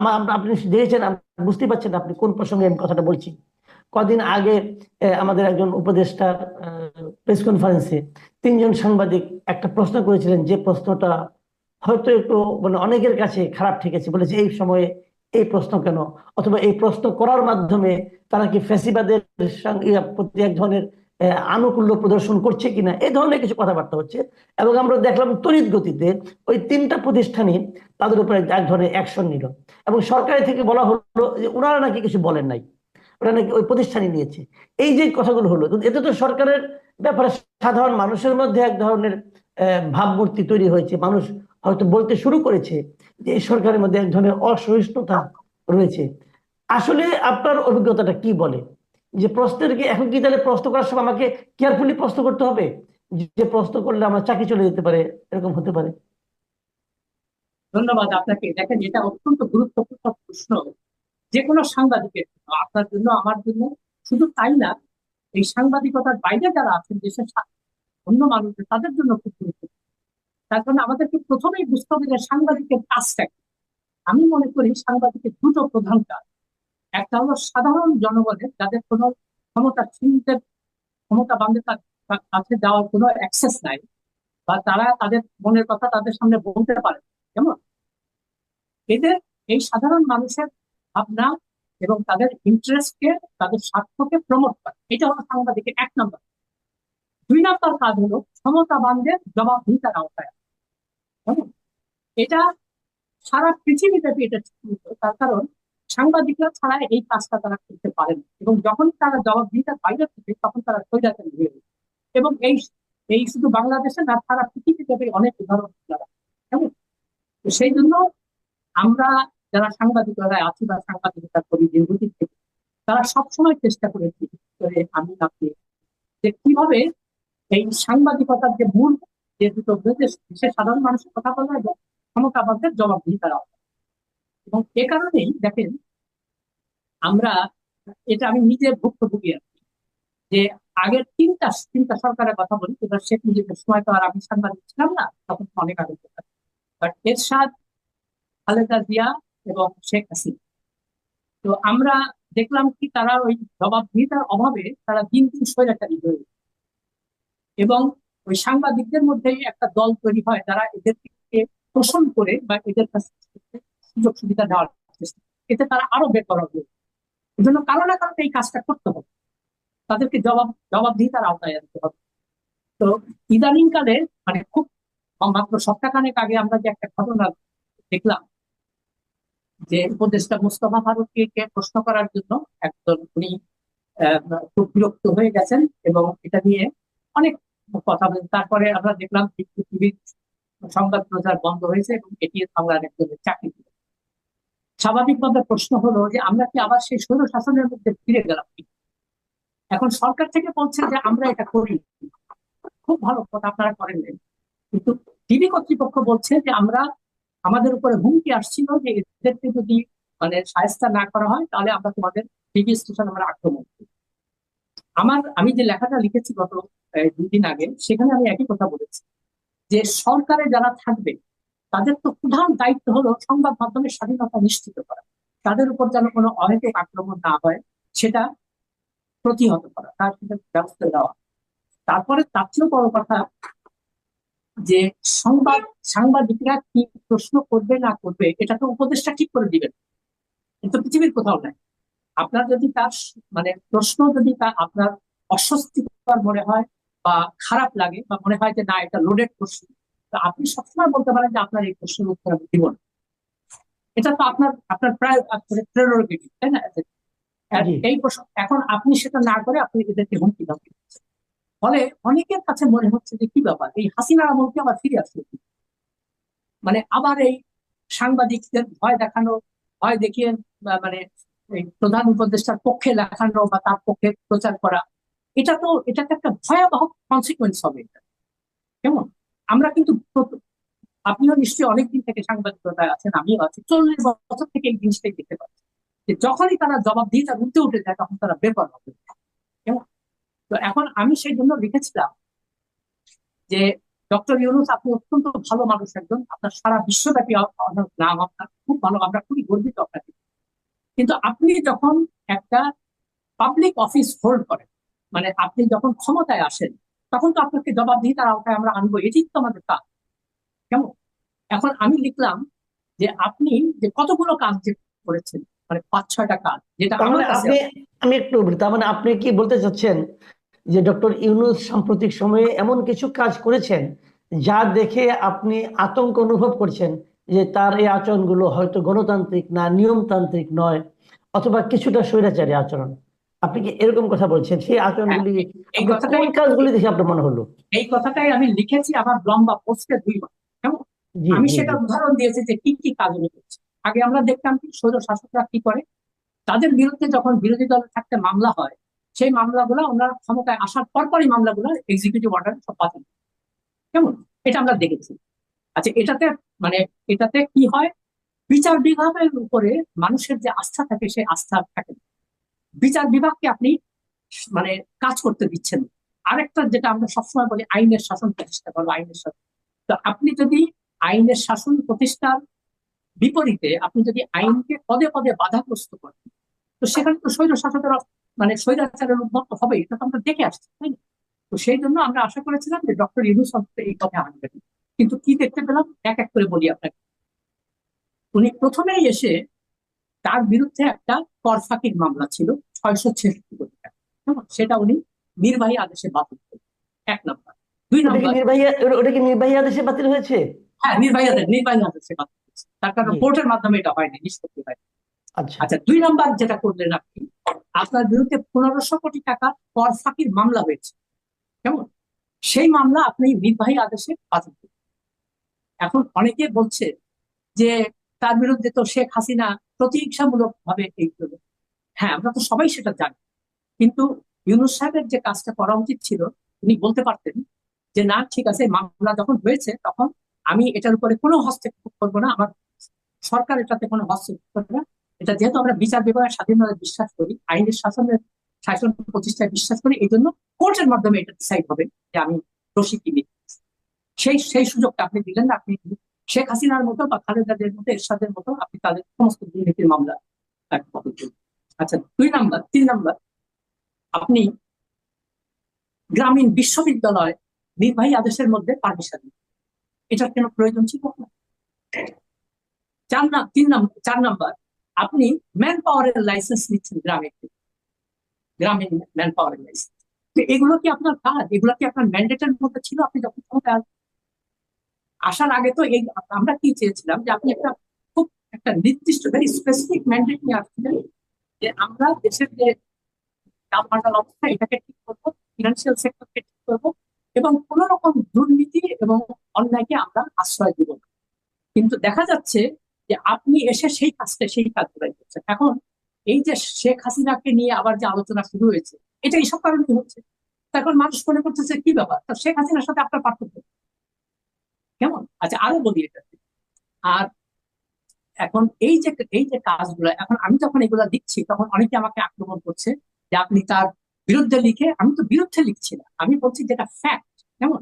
আমা- আপনি দেখেছেন বুঝতে পারছেন আপনি কোন প্রসঙ্গে আমি কথাটা বলছি। কদিন আগে আমাদের একজন উপদেষ্টার প্রেস কনফারেন্সে তিনজন সাংবাদিক একটা প্রশ্ন করেছিলেন যে প্রশ্নটা হয়তো একটু মানে অনেকের কাছে খারাপ ঠেকেছে বলেছে এই সময়ে এই প্রশ্ন কেন? অথবা এই প্রশ্ন করার মাধ্যমে তারা কি ফ্যাসিবাদের সঙ্গে প্রতি এক ধরনের আনুকূল্য প্রদর্শন করছে কিনা এই ধরনের কিছু কথাবার্তা হচ্ছে। এবং আমরা দেখলাম তড়িৎ গতিতে ওই তিনটা প্রতিষ্ঠানই তাদের উপরে এক ধরনের অ্যাকশন নিল। এবং সরকারি থেকে বলা হলো যে ওনারা নাকি কিছু বলেন নাই। ওরা নাকি ওই প্রতিষ্ঠানই নিয়েছে। এই যে কথাগুলো হলো এতে তো সরকারের ব্যাপারে সাধারণ মানুষের মধ্যে এক ধরনের ভাবমূর্তি তৈরি হয়েছে। মানুষ হয়তো বলতে শুরু করেছে যে এই সরকারের মধ্যে এক ধরনের অসহিষ্ণুতা রয়েছে। আসলে আপনার অভিজ্ঞতাটা কি বলে? যে প্রশ্নের এখন কি তাহলে প্রশ্ন করার সময় আমাকে কেয়ারফুলি প্রশ্ন করতে হবে? যে প্রশ্ন করলে আমার চাকরি চলে যেতে পারে এরকম হতে পারে। ধন্যবাদ আপনাকে। দেখেন এটা অত্যন্ত গুরুত্বপূর্ণ প্রশ্ন। যে কোনো সাংবাদিকের জন্য, আপনার জন্য আমার জন্য শুধু তাই না এই সাংবাদিকতার বাইরে যারা আছেন দেশের অন্য মানুষদের তাদের জন্য খুব গুরুত্বপূর্ণ। তার কারণে আমাদেরকে প্রথমেই বুঝতে হবে যে সাংবাদিকের কাজটা আমি মনে করি সাংবাদিকের দুটো প্রধান কাজ। একটা হলো সাধারণ জনগণের যাদের কোনো ক্ষমতা চিনতে ক্ষমতা বান্ধে কাছে যাওয়ার কোনো অ্যাক্সেস নাই বা তারা তাদের মনের কথা তাদের সামনে বলতে পারে কেমন? এদের, এই সাধারণ মানুষের ভাবনা এবং তাদের ইন্টারেস্টকে তাদের স্বার্থকে প্রমোট করে। এটা হলো সাংবাদিকের এক নম্বর। দুই নম্বর কাজ হলো ক্ষমতাবানদের জবাবদিহিতার আওতায়? এটা সারা পৃথিবীব্যাপী এটা তার কারণ সাংবাদিকরা ছাড়া এই কাজটা তারা করতে পারে না। এবং যখন তারা জবাবদিহিতার বাইরে থাকে, তখন তারা স্বৈরাচারী হয়ে। এবং এই এই শুধু বাংলাদেশে না, সারা পৃথিবীব্যাপী অনেক উদাহরণ তারা কেমন? সেই জন্য আমরা যারা সাংবাদিকরা আছি বা সাংবাদিকতা করি দীর্ঘদিন থেকে, তারা সবসময় চেষ্টা করেছি বিশেষ করে আমি আপনি যে কীভাবে এই সাংবাদিকতার যে মূল, যে দুটো সে সাধারণ মানুষের কথা বলা এবং ক্ষমতাবাদের জবাবদিহিতার আওতায় এবং এ কারণেই দেখেন, আমরা এটা আমি নিজে ভুক্তভোগী আছি যে আগের তিনটা তিনটা সরকারের কথা বলি, এবার শেখ মুজিবের সময় তো আর আমি সাংবাদিক ছিলাম না, তখন অনেক আগে বাট এরশাদ, খালেদা জিয়া এবং শেখ হাসিনা। তো আমরা দেখলাম কি তারা ওই জবাবদিহিতার অভাবে তারা দিন দিন স্বৈরাচারী হয়ে এবং ওই সাংবাদিকদের মধ্যেই একটা দল তৈরি হয়, যারা এদেরকে শোষণ করে বা এদের কাছ সুযোগ সুবিধা দেওয়ার চেষ্টা। এতে তারা আরও বেকর হবে। এই জন্য কারও না কারণে এই কাজটা করতে হবে। তাদেরকে জবাব জবাবদিহিতার আওতায় আনতে হবে। তো ইদানিং কালে মানে খুব মাত্র সপ্তাহখানেক আগে আমরা যে একটা ঘটনা দেখলাম যে উপদেষ্টা মুস্তফা ফারুককে প্রশ্ন করার জন্য একজন উনি খুব বিরক্ত হয়ে গেছেন এবং এটা নিয়ে অনেক কথা বলেন। তারপরে আমরা দেখলাম টিভির সংবাদ প্রচার বন্ধ হয়েছে এবং এটি বাংলার একজনের চাকরি স্বাভাবিকভাবে প্রশ্ন হলো যে আমরা কি আবার সেই স্বৈর শাসনের মধ্যে ফিরে গেলাম এখন সরকার থেকে বলছে যে আমরা এটা করি। খুব ভালো কথা আপনারা করেন। কিন্তু টিভি কর্তৃপক্ষ বলছে যে আমরা আমাদের উপরে হুমকি আসছিল যে এদেরকে যদি মানে সায়স্তা না করা হয় তাহলে আমরা তোমাদের টিভি স্টেশন আমরা আক্রমণ করব আমার আমি যে লেখাটা লিখেছি গত আহ, দুই দিন আগে সেখানে আমি একই কথা বলেছি যে সরকারে যারা থাকবে তাদের তো প্রধান দায়িত্ব হলো সংবাদ মাধ্যমের স্বাধীনতা নিশ্চিত করা। তাদের উপর যেন কোনো অহেতুক আক্রমণ না হয়, সেটা প্রতিহত করা, তার সেটা ব্যবস্থা দেওয়া তারপরে তার চেয়েও বড় কথা যে সংবাদ, সাংবাদিকরা কি প্রশ্ন করবে না করবে, এটা তো উপদেশটা ঠিক করে দিবেন। কিন্তু পৃথিবীর কোথাও নাই। আপনার যদি তার মানে প্রশ্ন যদি তা আপনার অস্বস্তিকর মনে হয় বা খারাপ লাগে বা মনে হয় যে না, এটা লোডেড প্রশ্ন তো আপনি সবসময় বলতে পারেন যে আপনার এই প্রশ্নের উত্তর আমি দিব না। এটা তো আপনার আপনার প্রায় প্রেরোগেটিভ তাই না? এই প্রশ্ন এখন আপনি সেটা না করে আপনি এদেরকে হুমকি ধামকি দিচ্ছেন। ফলে অনেকের কাছে মনে হচ্ছে যে কি ব্যাপার? এই হাসিনা আমলকে আবার ফিরে আসছে কি? মানে আবার এই সাংবাদিকদের ভয় দেখানো ভয় দেখিয়ে মানে এই প্রধান উপদেষ্টার পক্ষে লেখানো বা তার পক্ষে প্রচার করা এটা তো এটাকে একটা ভয়াবহ কনসিকুয়েন্স হবে এটা। কেমন? আমরা কিন্তু আপনিও নিশ্চয়ই অনেকদিন থেকে সাংবাদিকতায় আছেন, আমিও আছি। চল্লিশ বছর থেকে এই জিনিসটাই দেখতে পাচ্ছি যে যখনই তারা জবাব দিয়ে তার উঠতে উঠে যায়, তখন তারা বেপর হবে। তো এখন আমি সেই জন্য লিখেছিলাম যে, ডক্টর ইউনুস, আপনি অত্যন্ত ভালো মানুষ একজন। আপনার সারা বিশ্বব্যাপী নাম আপনার খুব ভালো, আমরা খুবই গর্বিত আপনাকে। কিন্তু আপনি যখন একটা পাবলিক অফিস হোল্ড করেন মানে আপনি যখন ক্ষমতায় আসেন তখন তো আপনাকে জবাবদিহিতার আওতায় আমরা আনব এটি তো আমাদের কাজ। কেমন? এখন আমি লিখলাম যে আপনি যে কতগুলো কাজ যে করেছেন মানে পাঁচ ছয়টা কাজ যেটা তার মানে আপনি আমি একটু তার মানে আপনি কি বলতে চাচ্ছেন যে ডক্টর ইউনুস সাম্প্রতিক সময়ে এমন কিছু কাজ করেছেন যা দেখে আপনি আতঙ্ক অনুভব করছেন যে তার এই আচরণগুলো হয়তো গণতান্ত্রিক না নিয়মতান্ত্রিক নয় অথবা কিছুটা স্বৈরাচারী আচরণ? আপনি কি এরকম কথা বলছেন? সেই আচরণগুলি হ্যাঁ, এই কথাটাই কাজগুলি দেখে আপনার মনে হলো। এই কথাটাই আমি লিখেছি আমার লম্বা পোস্টে দুইবার কেমন? আমি সেটা উদাহরণ দিয়েছি যে কি কি কাজ উনি করছে আগে আমরা দেখতাম কি স্বৈর শাসকরা কি করে? তাদের বিরুদ্ধে যখন বিরোধী দল থাকতে মামলা হয় সেই মামলাগুলো ওনারা ক্ষমতায় আসার পরপরই মামলাগুলো এক্সিকিউটিভ অর্ডারে সব বাতিল কেমন? এটা আমরা দেখেছি। আচ্ছা এটাতে মানে এটাতে কি হয়? বিচার বিভাগের উপরে মানুষের যে আস্থা থাকে সেই আস্থা থাকে না। বিচার বিভাগকে আপনি মানে কাজ করতে দিচ্ছেন। আরেকটা যেটা আমরা সবসময় বলি, আইনের শাসন প্রতিষ্ঠা করব আইনের শাসন। তো আপনি যদি আইনের শাসন প্রতিষ্ঠার বিপরীতে আপনি যদি আইনকে পদে পদে বাধাগ্রস্ত করেন, তো সেখানে তো স্বৈর শাসকের মানে স্বৈরাচারের উন্মত্ত হবে এটা তো আমরা দেখে আসছি, তাই না? তো সেই জন্য আমরা আশা করেছিলাম যে ডক্টর ইউনুস অন্তত এই কথা আনবেন। কিন্তু কি দেখতে পেলাম? এক এক করে বলি আপনাকে। উনি প্রথমেই এসে তার বিরুদ্ধে একটা কর ফাঁকির মামলা ছিল। ছয়শো ছেষট্টি কোটি টাকা সেটা উনি নির্বাহী আদেশে বাতিল করলেন এক নম্বর। দুই নম্বর নির্বাহী ওটা কি নির্বাহী আদেশে বাতিল হয়েছে? হ্যাঁ নির্বাহী আদেশ নির্বাহী আদেশে বাতিল। তার কারণ কোর্টের মাধ্যমে এটা হয়নি নিষ্পত্তি হয় আচ্ছা। আচ্ছা দুই নাম্বার যেটা করলেন আপনি আপনার বিরুদ্ধে পনেরোশো কোটি টাকা কর ফাঁকির মামলা হয়েছে। কেমন? সেই মামলা আপনি নির্বাহী আদেশে বাতিল করলেন। এখন অনেকে বলছে যে তার বিরুদ্ধে তো শেখ হাসিনা প্রতিহিংসামূলক ভাবে এই হ্যাঁ আমরা তো সবাই সেটা জানি। কিন্তু ইউনুস সাহেবের যে কাজটা করা উচিত ছিল, উনি বলতে পারতেন যে, না, ঠিক আছে, মামলা যখন হয়েছে, তখন আমি এটার উপরে কোনো হস্তক্ষেপ করব না। আমার সরকার এটাতে কোনো হস্তক্ষেপ করবে না। এটা যেহেতু আমরা বিচার বিভাগের স্বাধীনতায় বিশ্বাস করি, আইনের শাসনের, শাসন প্রতিষ্ঠায় বিশ্বাস করি, এই জন্য কোর্টের মাধ্যমে এটা ডিসাইড হবে যে আমি দোষী কি সেই সেই সুযোগটা আপনি দিলেন, আপনি শেখ হাসিনার মতো বা খালেদাদের মতো, এরশাদের মতো আপনি তাদের সমস্ত দুর্নীতির মামলা তাকে। আচ্ছা দুই নাম্বার, তিন নাম্বার। আপনি গ্রামীণ বিশ্ববিদ্যালয় নির্বাহী আদেশের মধ্যে পারমিশন এটার কেন প্রয়োজন ছিল চার না, তিন নাম্বার চার নাম্বার, আপনি ম্যান পাওয়ারের লাইসেন্স নিচ্ছেন গ্রামে। গ্রামীণ ম্যান পাওয়ারের লাইসেন্স এগুলো কি আপনার কাজ? এগুলো কি আপনার ম্যান্ডেটের মধ্যে ছিল? আপনি যখন ক্ষমতায়? আসার আগে তো এই আমরা কি চেয়েছিলাম যে আপনি একটা খুব একটা নির্দিষ্ট ভেরি স্পেসিফিক ম্যান্ডেট নিয়ে আসছিলেন। যে আমরা দেশের যে টালমাটাল অবস্থা, এটাকে ঠিক করব ফিনান্সিয়াল সেক্টরকে ঠিক করব এবং কোন রকম দুর্নীতি এবং অন্যায়কে আমরা আশ্রয় দিব না। কিন্তু দেখা যাচ্ছে যে আপনি এসে সেই কাজটা, সেই কাজগুলাই করছেন। এখন এই যে শেখ হাসিনাকে নিয়ে আবার যে আলোচনা শুরু হয়েছে, এটা এইসব কারণে হচ্ছে? তারপর মানুষ মনে করতেছে, কি ব্যাপার? তা শেখ হাসিনার সাথে আপনার পার্থক্য? কেমন? আচ্ছা আরও বলি এটা। আর এখন এই যে এই যে কাজগুলো এখন আমি যখন এগুলা দিচ্ছি তখন অনেকে আমাকে আক্রমণ করছে যে আপনি তার বিরুদ্ধে লিখে আমি তো বিরুদ্ধে লিখছি না। আমি বলছি যেটা ফ্যাক্ট কেমন?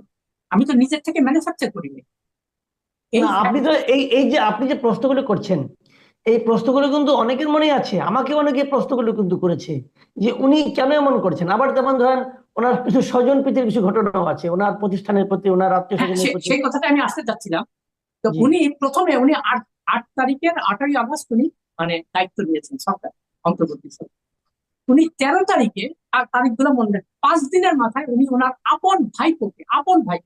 আমি তো নিজের থেকে ম্যানুফ্যাকচার করিনি। আপনি তো এই এই যে আপনি যে প্রশ্নগুলো করছেন এই প্রশ্নগুলো কিন্তু অনেকের মনে আছে। আমাকে অনেকে প্রশ্নগুলো কিন্তু করেছে যে উনি কেন এমন করছেন? আবার যেমন ধরেন ওনার কিছু স্বজন প্রীতির কিছু ঘটনাও আছে ওনার প্রতিষ্ঠানের প্রতি ওনার আত্মীয় হ্যাঁ, স্বজনের প্রতি। সেই কথাটা আমি আসতে চাচ্ছিলাম। তো উনি প্রথমে উনি আট আট তারিখের আঠারোই আগস্ট উনি মানে দায়িত্ব নিয়েছেন সরকার, অন্তর্বর্তী সরকার। উনি তেরো তারিখে আর তারিখগুলো মনে পাঁচ দিনের মাথায় উনি ওনার আপন ভাইপোকে, আপন ভাই,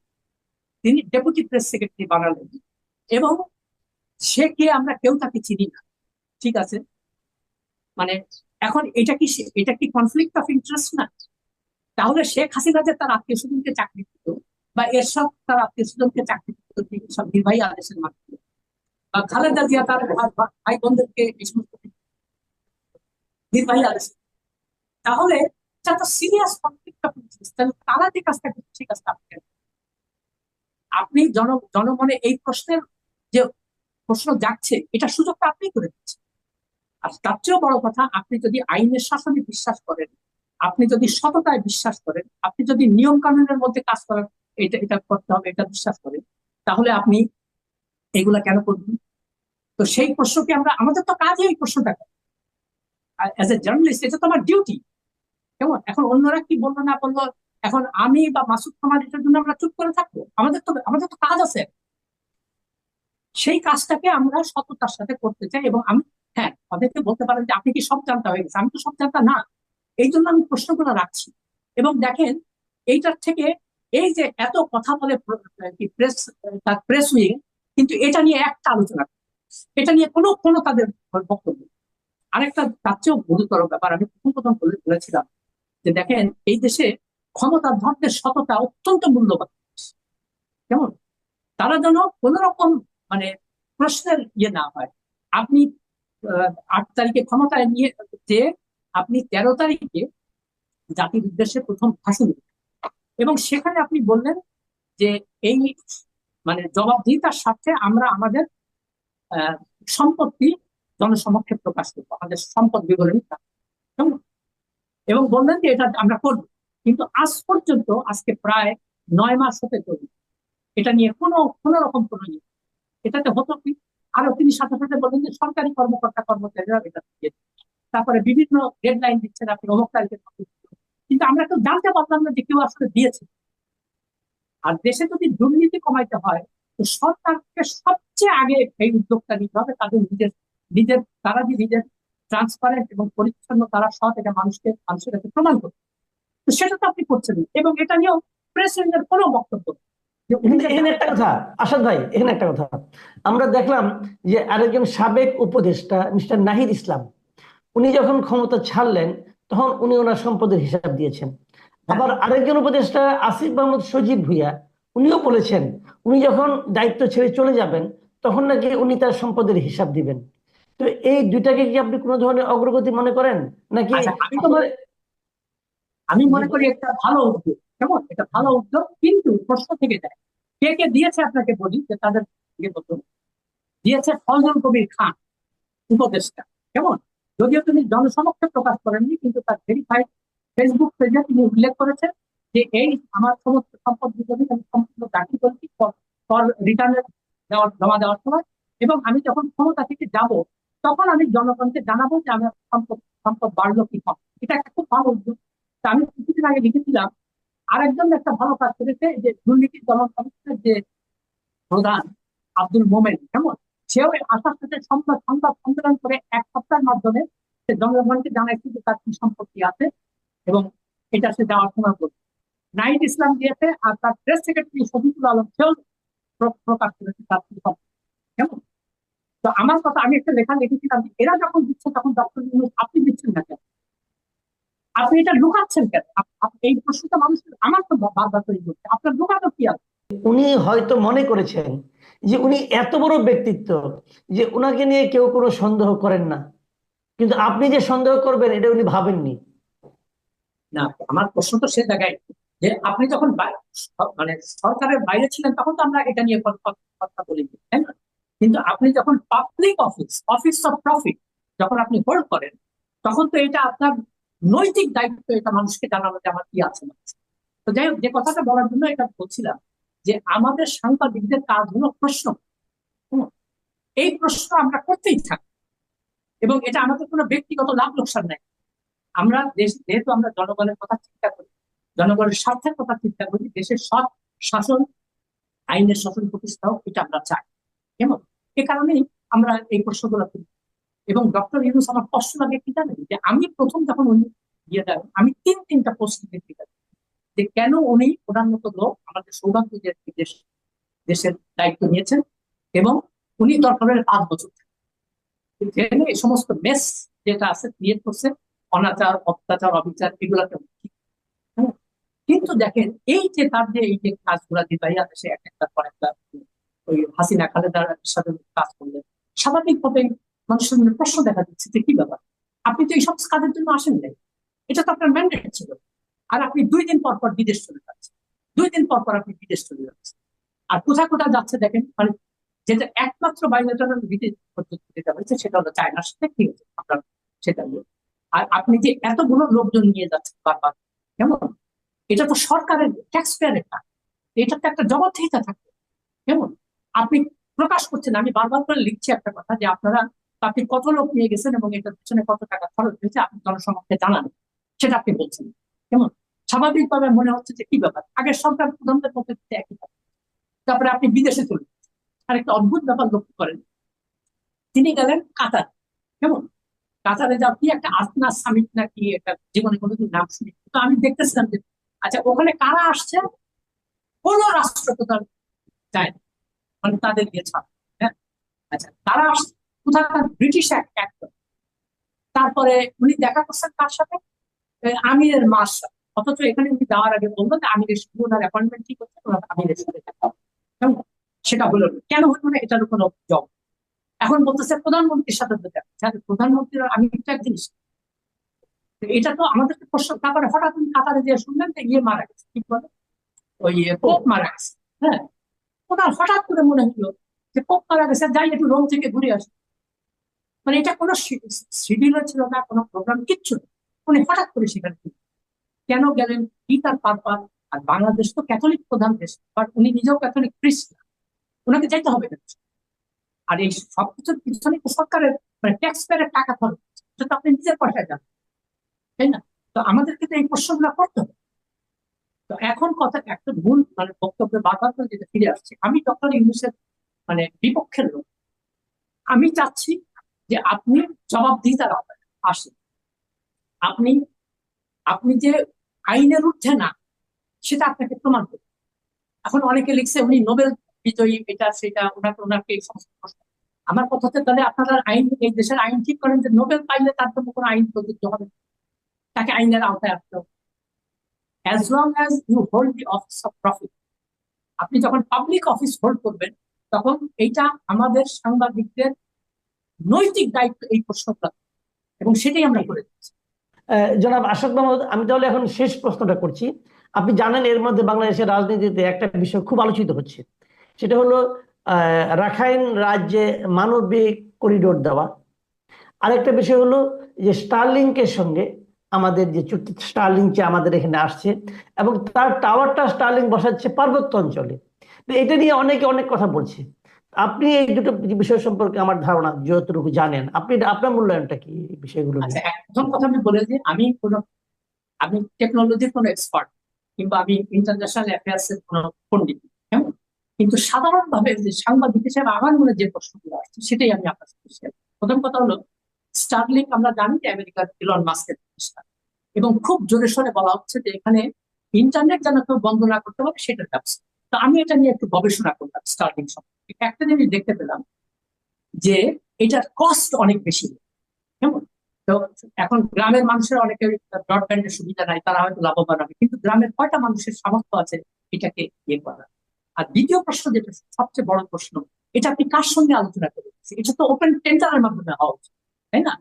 তিনি ডেপুটি প্রেস সেক্রেটারি বানালেন। এবং সে কে আমরা কেউ তাকে চিনি না, ঠিক আছে? মানে এখন এটা কি এটা কি কনফ্লিক্ট অফ ইন্টারেস্ট না? তাহলে শেখ হাসিনা যে তার আত্মীয় স্বজনকে চাকরি দিত বা এরসব তার আত্মীয় স্বজনকে চাকরি দিত সব নির্বাহী আদেশের মাধ্যমে? খালেদা জিয়া তার ভাই- বোনদেরকে নির্বাহী আদেশ। তাহলে সিরিয়াস কনফ্লিক্ট তাহলে তারা যে কাজটা করছে, সেই কাজটা আপনি আপনি জন, জনমনে এই প্রশ্নের যে প্রশ্ন যাচ্ছে, এটা সুযোগটা আপনি করে দিচ্ছেন। আর তার চেয়েও বড় কথা, আপনি যদি আইনের শাসনে বিশ্বাস করেন, আপনি যদি সততায় বিশ্বাস করেন, আপনি যদি নিয়ম কানুনের মধ্যে কাজ করেন, এটা এটা করতে হবে, এটা বিশ্বাস করেন, তাহলে আপনি এগুলা কেন করবেন তো সেই প্রশ্নকে আমরা, আমাদের তো কাজই এই প্রশ্নটা অ্যাজ এ জার্নালিস্ট এটা তো আমার ডিউটি কেমন? এখন অন্যরা কি বলল, না বলল? এখন আমি বা মাসুদ খামার এটার জন্য আমরা চুপ করে থাকব? আমাদের তো আমাদের তো কাজ আছে। সেই কাজটাকে আমরা সততার সাথে করতে চাই এবং আমি হ্যাঁ তাদেরকে বলতে পারেন যে আপনি কি সব জানতা হয়ে গেছে? আমি তো সব জানতা না। এই জন্য আমি প্রশ্নগুলো রাখছি। এবং দেখেন, এইটার থেকে এই যে এত কথা বলে প্রেস তার প্রেস উইং কিন্তু এটা নিয়ে একটা আলোচনা এটা নিয়ে কোনো কোনো তাদের বক্তব্য। আরেকটা তার চেয়েও গুরুতর ব্যাপার, আমি প্রথম প্রথম বলে, বলেছিলাম যে দেখেন, এই দেশে ক্ষমতা ধর্মের সততা অত্যন্ত মূল্যবান কেমন তারা যেন কোন রকম মানে প্রশ্নের ইয়ে না হয় আপনি আট তারিখে ক্ষমতায় নিয়ে, যে আপনি তেরো তারিখে জাতির উদ্দেশ্যে প্রথম ভাষণ। এবং সেখানে আপনি বললেন যে এই মানে জবাবদিহিতার সাথে আমরা আমাদের সম্পত্তি জনসমক্ষে প্রকাশ করব, আমাদের সম্পদ বিবরণী এবং বললেন যে এটা আমরা করব। কিন্তু আজ পর্যন্ত, আজকে প্রায় নয় মাস হতে চলবে এটা নিয়ে কোনো কোনো রকম কোনো ইয়ে। এটাতে হতো কি? আরও তিনি সাথে সাথে বললেন যে সরকারি কর্মকর্তা, কর্মচারীরা এটা তারপরে বিভিন্ন ডেডলাইন দিচ্ছেন, আপনি অমুক কিন্তু আমরা তো জানতে পারলাম না যে কেউ আসলে দিয়েছে। আর দেশে যদি দুর্নীতি কমাইতে হয়, তো সরকারকে সবচেয়ে আগে এই উদ্যোগটা নিতে হবে। তাদের নিজের নিজের, তারা যে নিজের ট্রান্সপারেন্ট এবং পরিচ্ছন্ন, তারা সৎ এটা মানুষকে, মানুষের কাছে প্রমাণ করবে। তো সেটা তো আপনি করছেন এবং এটা নিয়েও প্রেসিডেন্টের কোনো বক্তব্য এখানে একটা কথা, আসাদ ভাই, এখানে একটা কথা। আমরা দেখলাম যে আরেকজন সাবেক উপদেষ্টা, মিস্টার নাহিদ ইসলাম, উনি যখন ক্ষমতা ছাড়লেন, তখন উনি ওনার সম্পদের হিসাব দিয়েছেন। আবার আরেকজন উপদেষ্টা আসিফ মাহমুদ সজীব ভুইয়া উনিও বলেছেন উনি যখন দায়িত্ব ছেড়ে চলে যাবেন তখন নাকি উনি তার সম্পদের হিসাব দিবেন। তো এই দুইটাকে কি আপনি কোনো ধরনের অগ্রগতি মনে করেন? নাকি আচ্ছা, আমি মনে- করি একটা ভালো উদ্যোগ কেমন? এটা ভালো উদ্যোগ কিন্তু প্রশ্ন থেকে যায় কে কে দিয়েছে আপনাকে বলি যে তাদের দিয়েছে ফজল কবির খান উপদেষ্টা কেমন? যদিও তিনি জনসমক্ষে প্রকাশ করেননি কিন্তু তার ভেরিফাইড ফেসবুক পেজে তিনি উল্লেখ করেছেন যে এই আমার সমস্ত সম্পদ বিবরণী আমি সম্পূর্ণ দাখিল করেছি ফর রিটার্নের দেওয়ার, জমা দেওয়ার সময়। এবং আমি যখন ক্ষমতা থেকে যাব, তখন আমি জনগণকে জানাব যে আমার সম্পদ সম্পদ বাড়লো কি কম। এটা একটা খুব ভালো উদ্যোগ। আমি কিছুদিন আগে লিখেছিলাম, আরেকজন একটা ভালো কাজ করেছে যে দুর্নীতি দমন কমিশনের যে প্রধান আব্দুল মোমেন, কেমন? সেও আসার সাথে সংবাদ সংবাদ সম্মেলন করে এক সপ্তাহের মাধ্যমে সে জনগণকে জানাইছে যে তার কি সম্পত্তি আছে। এবং এটা সে যাওয়ার সময় বলছে নাইট ইসলাম দিয়েছে আর তার প্রেস সেক্রেটারি শফিকুল আলম সেও প্রকাশ করেছে তার কেমন? তো আমার কথা, আমি একটা লেখা লিখেছিলাম, এরা যখন দিচ্ছে তখন ডক্টর ইউনুস আপনি দিচ্ছেন না কেন? আপনি এটা লুকাচ্ছেন কেন? এই প্রশ্নটা মানুষের, আমার তো বারবার তৈরি করছে আপনার লুকানো কি আছে? উনি হয়তো মনে করেছেন যে উনি এত বড় ব্যক্তিত্ব যে উনাকে নিয়ে কেউ কোনো সন্দেহ করেন না। কিন্তু আপনি যে সন্দেহ করবেন, এটা উনি ভাবেননি। না, আমার প্রশ্ন তো সে জায়গায় যে আপনি যখন মানে সরকারের বাইরে ছিলেন তখন তো আমরা এটা নিয়ে কথা বলিনি তাই না? কিন্তু আপনি যখন public office office of profit যখন আপনি হোল্ড করেন, তখন তো এটা আপনার নৈতিক দায়িত্ব এটা মানুষকে জানানো যে আমার কি আছে না তো যাই হোক, যে কথাটা বলার জন্য এটা বলছিলাম যে আমাদের সাংবাদিকদের কাজ হলো প্রশ্ন। এই প্রশ্ন আমরা করতেই থাকি এবং এটা আমাদের কোনো ব্যক্তিগত লাভ লোকসান নাই। আমরা দেশ, যেহেতু আমরা জনগণের কথা চিন্তা করি, জনগণের স্বার্থের কথা চিন্তা করি, দেশের সৎ শাসন, আইনের শাসন প্রতিষ্ঠা হোক এটা আমরা চাই। কেমন? এ কারণেই আমরা এই প্রশ্নগুলো করি। এবং ডক্টর ইউনুস আমার কষ্ট লাগে কি জানেন? যে আমি প্রথম যখন উনি ইয়ে দেন, আমি তিন, তিনটা প্রশ্ন লিখে যে কেন উনি ওনার মতো লোক আমাদের সৌভাগ্য দেশ দেশের দায়িত্ব নিয়েছেন এবং উনি দরকারের পাঁচ বছর। এই সমস্ত মেস যেটা আছে ক্রিয়েট করছে অনাচার, অত্যাচার, অবিচার এগুলাকে ঠিক। হ্যাঁ? কিন্তু দেখেন, এই যে তার যে এই যে কাজগুলা দিবাইয়া সে এক একটা পর একটা ওই হাসিনা খালেদার সাথে কাজ করলেন। স্বাভাবিকভাবে মানুষের মনে প্রশ্ন দেখা দিচ্ছে যে কি ব্যাপার? আপনি তো এইসব কাজের জন্য আসেন নাই। এটা তো আপনার ম্যান্ডেট ছিল। আর আপনি দুই দিন পর পর বিদেশ চলে যাচ্ছেন। দুই দিন পর পর আপনি বিদেশ চলে যাচ্ছেন। আর কোথায় কোথায় যাচ্ছে দেখেন? মানে যেটা একমাত্র বাইলেটারাল বিদেশ পর্যন্ত যেটা হয়েছে সেটা হলো চায়নার সাথে কি হচ্ছে? আপনার সেটা আর আপনি যে এতগুলো লোকজন নিয়ে যাচ্ছেন বারবার, কেমন? এটা তো সরকারের ট্যাক্স পেয়ারের টাকা এটা তো একটা জবাবদিহিতা থাকবে কেমন? আপনি প্রকাশ করছেন, আমি বারবার করে লিখছি একটা কথা যে আপনারা, আপনি কত লোক নিয়ে গেছেন এবং এটার পিছনে কত টাকা খরচ হয়েছে, আপনি জনসমাজকে জানান, সেটা আপনি বলছেন, কেমন? স্বাভাবিকভাবে মনে হচ্ছে যে কি ব্যাপার? আগের সরকার প্রধানদের কিন্তু একই। তারপরে আপনি বিদেশে চলে। আর একটা অদ্ভুত ব্যাপার লক্ষ্য করেন। তিনি গেলেন কাতার, কেমন? কাতারে যা কি একটা আসনা সামিট নাকি একটা জীবনে কোনোদিন নাম শুনি। তো আমি দেখতেছিলাম যে আচ্ছা ওখানে কারা আসছে? কোন রাষ্ট্রপ্রধান যায় মানে তাদের দিয়ে ছাড়া হ্যাঁ? আচ্ছা তারা আসছে। কোথাকার ব্রিটিশ এক actor। তারপরে উনি দেখা করছেন তার সাথে? আমিরের মার সাথে। অথচ এখানে উনি যাওয়ার আগে বলল যে আমিরের সঙ্গে ওনার অ্যাপয়েন্টমেন্ট ঠিক হচ্ছে ওনার আমিরের সাথে দেখা। সেটা হলো না। কেন হলো না? এটার কোনো জব এখন বলতেছে প্রধানমন্ত্রীর সাথে তো দেখা। প্রধানমন্ত্রীর আমি আমির তো এক জিনিস তো এটা তো আমাদেরকে প্রশ্ন তারপরে হঠাৎ উনি কাতারে যে শুনলেন যে ইয়ে মারা গেছে। কি বলে? ওই ইয়ে পোপ মারা গেছে। হ্যাঁ। ওনার হঠাৎ করে মনে হলো যে পোপ মারা গেছে যাই একটু রোম থেকে ঘুরে আসি। মানে এটা কোনো শিডিউল ছিল না কোনো প্রোগ্রাম কিচ্ছু না। উনি হঠাৎ করে সেখানে গেলেন। কেন গেলেন? কি তার পারপাস আর বাংলাদেশ তো ক্যাথলিক প্রধান দেশ বাট উনি নিজেও ক্যাথলিক খ্রিস্ট ওনাকে যাইতে হবে না। আর এই সবকিছুর পিছনে সরকারের মানে ট্যাক্স পেয়ারের টাকা খরচ। তো আপনি নিজের পয়সায় যান, তাই না তো আমাদেরকে তো এই প্রশ্নগুলো করতে হবে তো এখন কথা, একটা ভুল মানে বক্তব্যে করে যেটা ফিরে আসছে, আমি ডক্টর ইউনুসের মানে বিপক্ষের লোক আমি চাচ্ছি যে আপনি জবাবদিহিতার আসেন আপনি আপনি যে আইনের ঊর্ধ্বে না, সেটা আপনাকে প্রমাণ হবে। এখন অনেকে লিখছে উনি নোবেল বিজয়ী এটা সেটা ওনাকে ওনাকে এই সমস্ত প্রশ্ন আমার কথাতে তাহলে আপনারা আইন, এই দেশের আইন ঠিক করেন যে নোবেল পাইলে তার জন্য কোনো আইন প্রযোজ্য হবে তাকে আইনের আওতায় আসতে হবে। As long as you hold the office of profit আপনি যখন পাবলিক অফিস হোল্ড করবেন, তখন এইটা আমাদের সাংবাদিকদের নৈতিক দায়িত্ব এই প্রশ্নটা। এবং সেটাই আমরা করে দিচ্ছি। জনাব আশাক মাহমুদ, আমি তাহলে এখন শেষ প্রশ্নটা করছি। আপনি জানেন এর মধ্যে বাংলাদেশের রাজনীতিতে একটা বিষয় খুব আলোচিত হচ্ছে। সেটা হলো রাখাইন রাজ্যে মানবিক করিডোর দেওয়া। আরেকটা বিষয় হলো যে স্টারলিংকের সঙ্গে আমাদের যে চুক্তি স্টারলিং যে আমাদের এখানে আসছে এবং তার টাওয়ারটা স্টারলিং বসাচ্ছে পার্বত্য অঞ্চলে। এটা নিয়ে অনেকে অনেক কথা বলছে। আপনি এই দুটো বিষয় সম্পর্কে আমার ধারণা যতটুকু জানেন, আপনি আপনার মূল্যায়নটা কি বিষয়গুলো আচ্ছা প্রথম কথা আমি বলে আমি কোনো, আমি টেকনোলজির কোনো এক্সপার্ট কিংবা আমি ইন্টারন্যাশনাল অ্যাফেয়ার্স এর কোনো পণ্ডিত কেমন কিন্তু সাধারণভাবে যে সাংবাদিক হিসেবে আমার মনে যে প্রশ্নগুলো আসছে, সেটাই আমি আপনার সাথে করব। প্রথম কথা হলো, স্টারলিং আমরা জানি যে আমেরিকার ইলন মাস্কের প্রতিষ্ঠান এবং খুব জোরে সোরে বলা হচ্ছে যে এখানে ইন্টারনেট যেন কেউ বন্ধ না করতে পারে, সেটার ব্যবস্থা। তো আমি এটা নিয়ে একটু গবেষণা করলাম স্টারলিং সম্পর্কে। একটা জিনিস দেখতে পেলাম যে এটার কস্ট অনেক বেশি। কেমন? তো এখন গ্রামের মানুষের অনেকে ব্রডব্যান্ডের সুবিধা নাই, তারা হয়তো লাভবান হবে। কিন্তু গ্রামের কয়টা মানুষের সামর্থ্য আছে এটাকে ইয়ে করা আর দ্বিতীয় প্রশ্ন যেটা সবচেয়ে বড় প্রশ্ন, এটা আপনি কার সঙ্গে আলোচনা করে এটা তো ওপেন টেন্ডারের মাধ্যমে হওয়া উচিত, তাই না?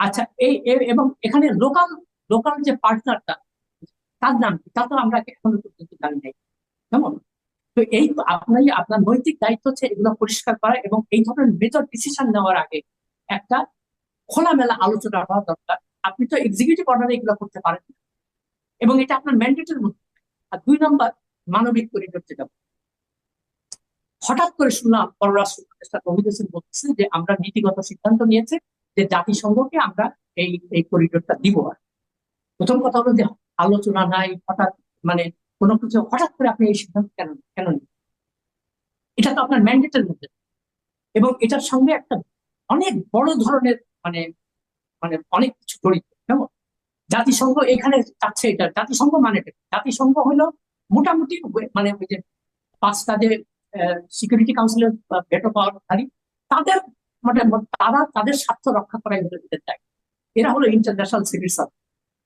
আচ্ছা এই এবং এখানে লোকাল লোকাল যে পার্টনারটা তার নাম কি? তা তো আমরা এখনও পর্যন্ত জানি নাই, কেমন? তো এই আপনার আপনার নৈতিক দায়িত্ব হচ্ছে এগুলো পরিষ্কার করা এবং এই ধরনের মেজর ডিসিশন নেওয়ার আগে একটা খোলামেলা আলোচনা হওয়া দরকার। আপনি তো এক্সিকিউটিভ অর্ডারে এগুলো করতে পারেন। এবং এটা আপনার ম্যান্ডেটের মধ্যে। আর দুই নম্বর, মানবিক করিডোর যেটা হঠাৎ করে শুনলাম পররাষ্ট্র হোসেন বলতেছে যে আমরা নীতিগত সিদ্ধান্ত নিয়েছে যে জাতিসংঘকে আমরা এই এই করিডোরটা দিব আর প্রথম কথা হলো যে আলোচনা নাই, হঠাৎ মানে কোনো কিছু, হঠাৎ করে আপনি এই সিদ্ধান্ত কেন কেন নিলেন? এটা তো আপনার ম্যান্ডেটের মধ্যে। এবং এটার সঙ্গে একটা অনেক বড় ধরনের মানে মানে অনেক কিছু জড়িত, কেমন? জাতিসংঘ এখানে চাচ্ছে এটা, জাতিসংঘ মানে জাতিসংঘ হলো মোটামুটি মানে ওই যে পাঁচটা যে সিকিউরিটি কাউন্সিলের ভেটো পাওয়ারধারী তাদের মানে তারা তাদের স্বার্থ রক্ষা করাই হলো এদের দায়িত্ব। এরা হলো international civil servant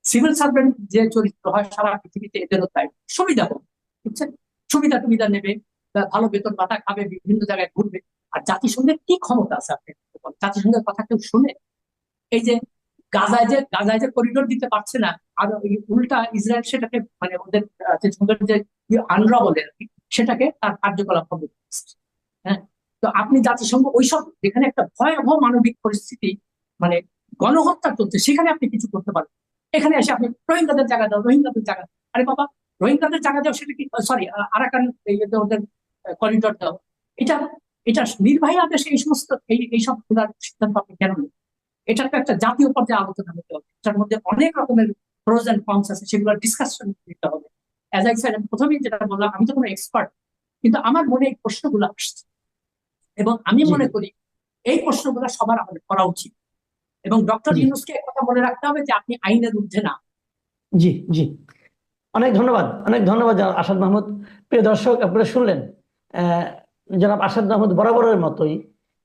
civil servant যে চরিত্র হয় সারা পৃথিবীতে এদেরও তাই সুবিধা হবে বুঝছেন? সুবিধা টুবিধা নেবে ভালো বেতন ভাতা খাবে বিভিন্ন জায়গায় ঘুরবে। আর জাতিসংঘের কি ক্ষমতা আছে আপনি জাতিসংঘের কথা কেউ শুনে? এই যে গাজায় যে গাজায় যে করিডোর দিতে পারছে না আর উল্টা ইসরায়েল সেটাকে মানে ওদের যে আনরা বলে আর কি, সেটাকে তার কার্যকলাপ করছে হ্যাঁ? তো আপনি জাতিসংঘ, ওইসব যেখানে একটা ভয়াবহ মানবিক পরিস্থিতি মানে গণহত্যা চলছে, সেখানে আপনি কিছু করতে পারেন। এখানে এসে আপনি রোহিঙ্গাদের জায়গা দাও, রোহিঙ্গাদের জায়গা আরে বাবা, রোহিঙ্গাদের জায়গা দাও, সেটা কি সরি আরাকান ওদের করিডোর দেওয়া এটা এটা নির্বাহী আদেশে এই সমস্ত, এই এইসব খোলার সিদ্ধান্ত আপনি কেন নেন? এটার তো একটা জাতীয় পর্যায়ে আলোচনা হতে হবে। এটার মধ্যে অনেক রকমের প্রোজ কনস আছে, সেগুলো ডিসকাশন হবে অ্যাজ আই সাইড প্রথমেই যেটা বললাম আমি তো কোনো এক্সপার্ট কিন্তু আমার মনে এই প্রশ্নগুলো আসছে। এবং আমি মনে করি এই প্রশ্নগুলো সবার আমাদের করা উচিত। এবং ডক্টর ইউনুসকে এক কথা মনে রাখতে হবে যে আপনি আইনের ঊর্ধ্বে না। জি জি। অনেক ধন্যবাদ অনেক ধন্যবাদ আসাদ মাহমুদ। প্রিয় দর্শক আপনারা শুনলেন আহ, জনাব আসাদ মাহমুদ বরাবরের মতোই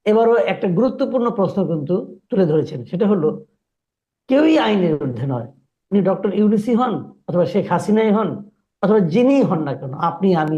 এবারও একটা গুরুত্বপূর্ণ প্রশ্ন কিন্তু তুলে ধরেছেন। সেটা হলো কেউই আইনের ঊর্ধ্বে নয়। উনি ডক্টর ইউনিসি হন অথবা শেখ হাসিনাই হন। অথবা যিনিই হন না কেন আপনি আমি